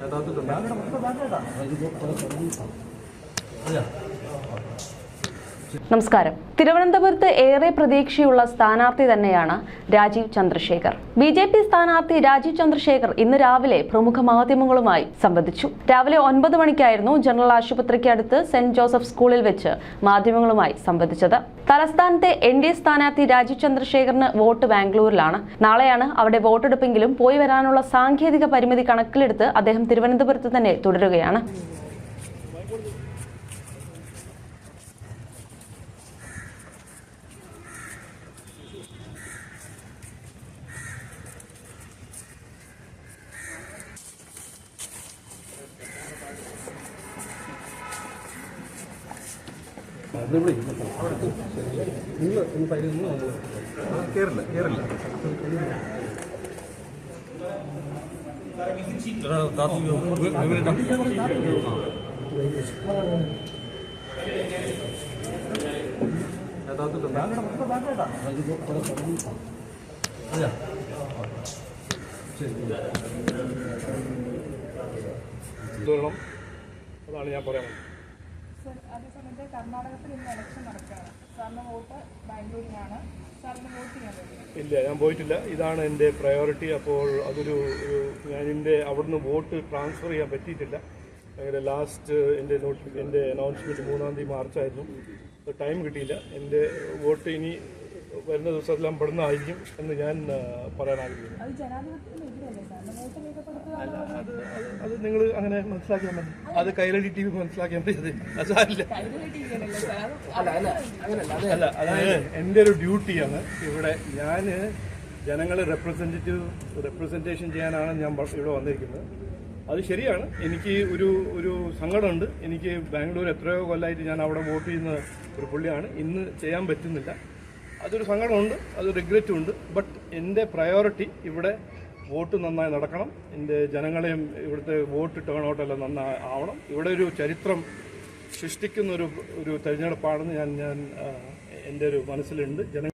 나도 좀 나가라고 또 나가라. 아니, 뭐, 그거, 그거, 그거. 아니야. നമസ്കാരം. തിരുവനന്തപുരത്ത് ഏറെ പ്രതീക്ഷയുള്ള സ്ഥാനാർത്ഥി തന്നെയാണ് Rajeev Chandrasekhar. B J P സ്ഥാനാർത്ഥി രാജീവ് ചന്ദ്രശേഖർ ഇന്ന് രാവിലെ പ്രമുഖ മാധ്യമങ്ങളുമായി സംബന്ധിച്ചു രാവിലെ ഒൻപത് മണിക്കായിരുന്നു ജനറൽ ആശുപത്രിക്ക് അടുത്ത് സെന്റ് ജോസഫ് സ്കൂളിൽ വെച്ച് മാധ്യമങ്ങളുമായി സംബന്ധിച്ചത് തലസ്ഥാനത്തെ എൻ ഡി എ സ്ഥാനാർത്ഥി രാജീവ് ചന്ദ്രശേഖറിന് വോട്ട് ബാംഗ്ലൂരിലാണ്. നാളെയാണ് അവിടെ വോട്ടെടുപ്പെങ്കിലും പോയി വരാനുള്ള സാങ്കേതിക പരിമിതി കണക്കിലെടുത്ത് അദ്ദേഹം തിരുവനന്തപുരത്ത് തന്നെ തുടരുകയാണ്. കേറില്ല അതാണ് ഞാൻ പറയാൻ അതേസമയത്ത് കർണാടകത്തിൽ ഇന്ന് ഇലക്ഷൻ നടക്കുകയാണ്. സാറിന് വോട്ട് ബാംഗ്ലൂരിനാണ്. സാറിന് വോട്ട് ചെയ്യാൻ ഇല്ല ഞാൻ പോയിട്ടില്ല. ഇതാണ് എന്റെ പ്രയോറിറ്റി അപ്പോൾ അതൊരു ഒരു ഞാൻ എന്റെ അവിടുന്ന് വോട്ട് ട്രാൻസ്ഫർ ചെയ്യാൻ പറ്റിയിട്ടില്ല. അങ്ങനെ ലാസ്റ്റ് എന്റെ നോട്ടി എന്റെ അനൗൺസ്മെന്റ് മൂന്നാം തീയതി മാർച്ചായിരുന്നു അപ്പോൾ ടൈം കിട്ടിയില്ല. എന്റെ വോട്ട് ഇനി വരുന്ന ദിവസത്തെല്ലാം പെടുന്നതായിരിക്കും എന്ന് ഞാൻ പറയാൻ ആഗ്രഹിക്കുന്നു. അത് നിങ്ങൾ അങ്ങനെ മനസ്സിലാക്കിയാൽ മതി. അത് കൈരളി ടി വി മനസ്സിലാക്കിയാൽ മതി. അത് അത് സാരില്ല അല്ല അതായത് എന്റെ ഒരു ഡ്യൂട്ടിയാണ് ഇവിടെ ഞാൻ ജനങ്ങളെ റെപ്രസെന്റേറ്റീവ് റെപ്രസെന്റേഷൻ ചെയ്യാനാണ് ഞാൻ ഇവിടെ വന്നിരിക്കുന്നത്. അത് ശരിയാണ്. എനിക്ക് ഒരു ഒരു സങ്കടമുണ്ട്. എനിക്ക് ബാംഗ്ലൂർ എത്രയോ കൊല്ലമായിട്ട് ഞാൻ അവിടെ വോട്ട് ചെയ്യുന്ന ഒരു പുള്ളിയാണ്. ഇന്ന് ചെയ്യാൻ പറ്റുന്നില്ല. അതൊരു സങ്കടമുണ്ട്. അത് റിഗ്രറ്റും ഉണ്ട്. ബട്ട് എന്റെ പ്രയോറിറ്റി ഇവിടെ വോട്ട് നന്നായി നടക്കണം. എന്റെ ജനങ്ങളെയും ഇവിടുത്തെ വോട്ട് ടേൺ ഔട്ടെല്ലാം നന്നായി ആവണം. ഇവിടെ ഒരു ചരിത്രം സൃഷ്ടിക്കുന്ന ഒരു ഒരു തെരഞ്ഞെടുപ്പാണെന്ന് ഞാൻ ഞാൻ എന്റെ ഒരു മനസ്സിലുണ്ട്. ജന